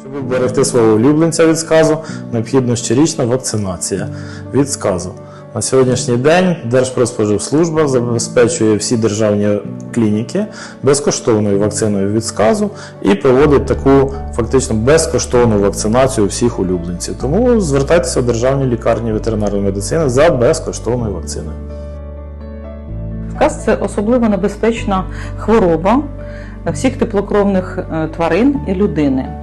Щоб вберегти свого улюбленця від сказу, необхідна щорічна вакцинація від сказу. На сьогоднішній день Держпродспоживслужба забезпечує всі державні клініки безкоштовною вакциною від сказу і проводить таку фактично безкоштовну вакцинацію всіх улюбленців. Тому звертайтеся в державні лікарні ветеринарної медицини за безкоштовною вакциною. Сказ це особливо небезпечна хвороба всіх теплокровних е, тварин і людини.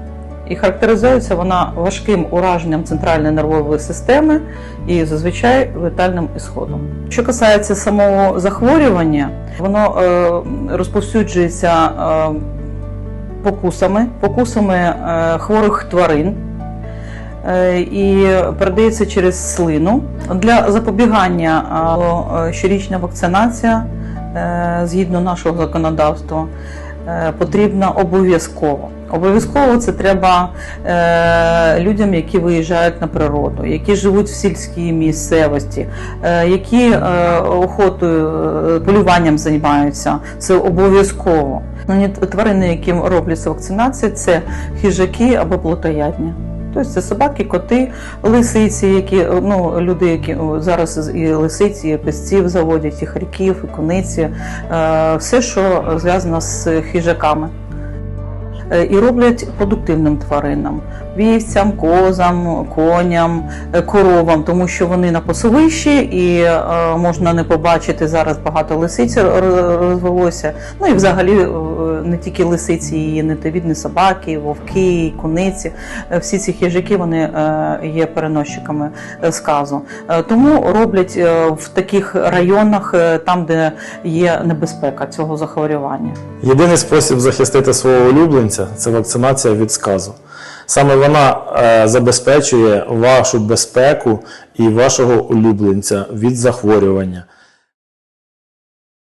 І характеризується вона важким ураженням центральної нервової системи і зазвичай летальним ісходом. Що касається самого захворювання, воно е, розповсюджується е, покусами, покусами е, хворих тварин і передається через слину. Для запобігання щорічна вакцинація згідно нашого законодавства потрібна обов'язково. Обов'язково це треба е, людям, які виїжджають на природу, які живуть в сільській місцевості, е, які е, охотою, е, полюванням займаються. Це обов'язково. Тварини, яким робляться вакцинація, це хижаки або плотоядні. Тобто це собаки, коти, лисиці, які ну люди, які зараз і лисиці, і песців заводять, і хріків, і куниці, е, все, що зв'язано з хижаками. Е, І роблять продуктивним тваринам, вівцям, козам, коням, е, коровам, тому що вони на пасовищі і е, можна не побачити зараз багато лисиць розвелося. Ну і взагалі не тільки лисиці, і нетовідні собаки, вовки, і куниці. Всі ці хижаки вони є переносчиками сказу. Тому роблять в таких районах, там, де є небезпека цього захворювання. Єдиний спосіб захистити свого улюбленця це вакцинація від сказу. Саме вона е, забезпечує вашу безпеку і вашого улюбленця від захворювання.